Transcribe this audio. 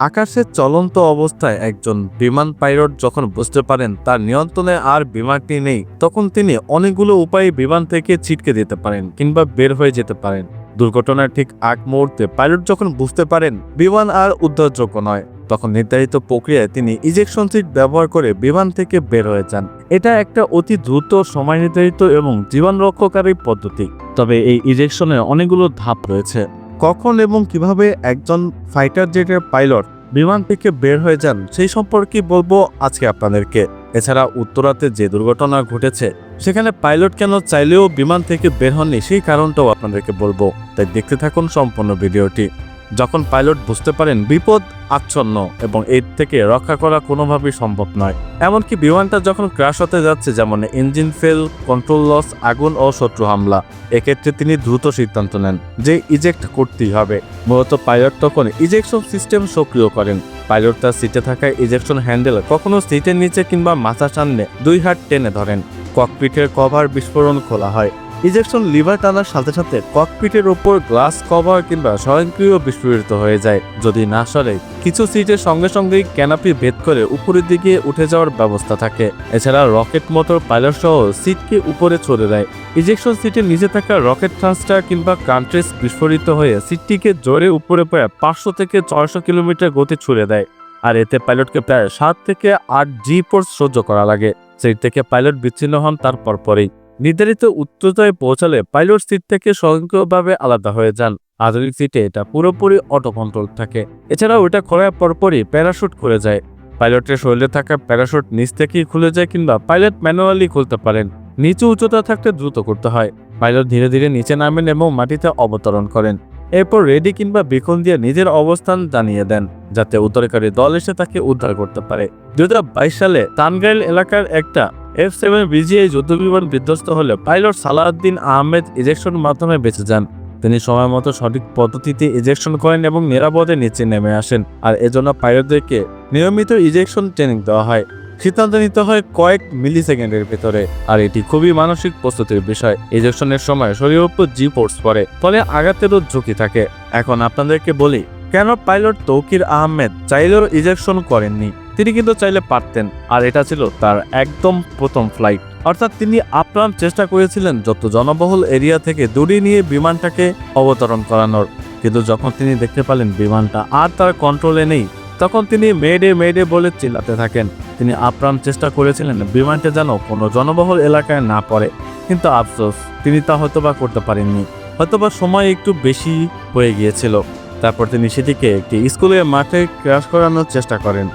আকাশে চলন্ত অবস্থায় একজন বিমান পাইলট যখন বুঝতে পারেন তার নিয়ন্ত্রণে আর বিমানটি নেই, তখন তিনি অনেকগুলো উপায়ে বিমান থেকে ছিটকে দিতে পারেন কিংবা বের হয়ে যেতে পারেন। দুর্ঘটনার ঠিক আগ মুহূর্তে পাইলট যখন বুঝতে পারেন বিমান আর উদ্ধারযোগ্য নয়, তখন নির্ধারিত প্রক্রিয়ায় তিনি ইজেকশন সিট ব্যবহার করে বিমান থেকে বের হয়ে যান। এটা একটা অতি দ্রুত, সময় নির্ধারিত এবং জীবন রক্ষাকারী পদ্ধতি। তবে এই ইজেকশনের অনেকগুলো ধাপ রয়েছে। কখন এবং কীভাবে একজন ফাইটার জেটের পাইলট বিমান থেকে বের হয়ে যান, সেই সম্পর্কে বলব আজকে আপনাদেরকে। এছাড়া উত্তরাতে যে দুর্ঘটনা ঘটেছে, সেখানে পাইলট কেন চাইলেও বিমান থেকে বের হননি, সেই কারণটাও আপনাদেরকে বলব। তাই দেখতে থাকুন সম্পূর্ণ ভিডিওটি। যখন পাইলট বুঝতে পারেন বিপদ আচ্ছন্ন এবং এর থেকে রক্ষা করা কোনোভাবেই সম্ভব নয়। এমনকি বিমানটা যখন ক্রাশ হতে যাচ্ছে, যেমন ইঞ্জিন ফেল কন্ট্রোল লস আগুন ও শত্রু হামলা, এক্ষেত্রে তিনি দ্রুত সিদ্ধান্ত নেন যে ইজেক্ট করতেই হবে। মূলত পাইলট তখন ইজেকশন সিস্টেম সক্রিয় করেন। পাইলট তার সিটে থাকা ইজেকশন হ্যান্ডেল কখনো সিটের নিচে কিংবা মাথা সামনে দুই হাত টেনে ধরেন। ককপিটের কভার বিস্ফোরণ খোলা হয়। ইজেকশন লিভার টানার সাথে সাথে ককপিটের ওপর গ্লাস কভার কিংবা স্বয়ংক্রিয় বিস্ফোরিত হয়ে যায়। যদি না সরে, কিছু সিটের সঙ্গে সঙ্গেই ক্যানাপি ভেদ করে উপরের দিকে উঠে যাওয়ার ব্যবস্থা থাকে। এছাড়া রকেট মোটর পাইলট সহ সিটকে উপরে ছড়ে দেয়। ইজেকশন সিটের নিচে থাকা রকেট ট্রান্সটার কিংবা কান্ট্রেস বিস্ফোরিত হয়ে সিটটিকে জোরে উপরে প্রায় পাঁচশো থেকে ছয়শো কিলোমিটার গতি ছুড়ে দেয়। আর এতে পাইলটকে প্রায় সাত থেকে আট জি ফোর্স সহ্য করা লাগে। সিট থেকে পাইলট বিচ্ছিন্ন হন তার পরপরই নির্ধারিত উচ্চতায় পৌঁছালে পাইলট সিট থেকে স্বয়ংক্রিয়ভাবে আলাদা হয়ে যান। আধুনিক সিটে এটা পুরোপুরি অটো কন্ট্রোল থাকে। এছাড়াও এটা করার পরপরই প্যারাশুট খুলে যায়। পাইলটের শরীরে থাকা প্যারাশুট নিচ থেকেই খুলে যায় কিংবা পাইলট ম্যানুয়ালি খুলতে পারেন। নিচু উচ্চতা থাকতে দ্রুত করতে হয়। পাইলট ধীরে ধীরে নিচে নামেন এবং মাটিতে অবতরণ করেন। এরপর রেডি কিংবা বিখন দিয়ে নিজের অবস্থান জানিয়ে দেন, যাতে উদ্ধারকারী দল এসে তাকে উদ্ধার করতে পারে। দু হাজার বাইশ সালে তানগাইল এলাকার একটা এফ সেভেন বিজিআই যুদ্ধবিমান বিধ্বস্ত হলে পাইলট সালাউদ্দিন আহমেদ ইজেকশন মাধ্যমে বেঁচে যান। তিনি সময় মতো সঠিক পদ্ধতিতে ইজেকশন করেন এবং নিরাপদে নিচে নেমে আসেন। আর এজন্য পাইলটদেরকে নিয়মিত ইজেকশন ট্রেনিং দেওয়া হয়। সিদ্ধান্ত নিতে হয় কয়েক মিলি সেকেন্ডের ভেতরে। আর এটি খুবই মানসিক প্রস্তুতির বিষয়। ইজেকশনের সময় শরীর উপর জি ফোর্স পড়ে, ফলে আঘাতেরও ঝুঁকি থাকে। এখন আপনাদেরকে বলি, কেন পাইলট তৌকির আহমেদ চাইলেও ইজেকশন করেননি? তিনি কিন্তু চাইলে পারতেন, আর এটা ছিল তার একদম প্রথম ফ্লাইট অর্থাৎ তিনি আপ্রাণ চেষ্টা করেছিলেন যত জনবহুল এরিয়া থেকে দূরে নিয়ে বিমানটাকে অবতরণ করানোর। কিন্তু যখন তিনি দেখতে পেলেন বিমানটা আর তার কন্ট্রোলে নেই, তখন তিনি মেডে মেডে বলে চিল্লাতে থাকেন। তিনি আপ্রাণ চেষ্টা করেছিলেন বিমানটা যেন কোনো জনবহুল এলাকায় না পড়ে। কিন্তু আফসোস, তিনি তা হয়তোবা করতে পারেননি। হয়তোবা সময় একটু বেশি হয়ে গিয়েছিল। তারপর তিনি সেটিকে একটি স্কুলের মাঠে ক্রাশ করানোর চেষ্টা করেন।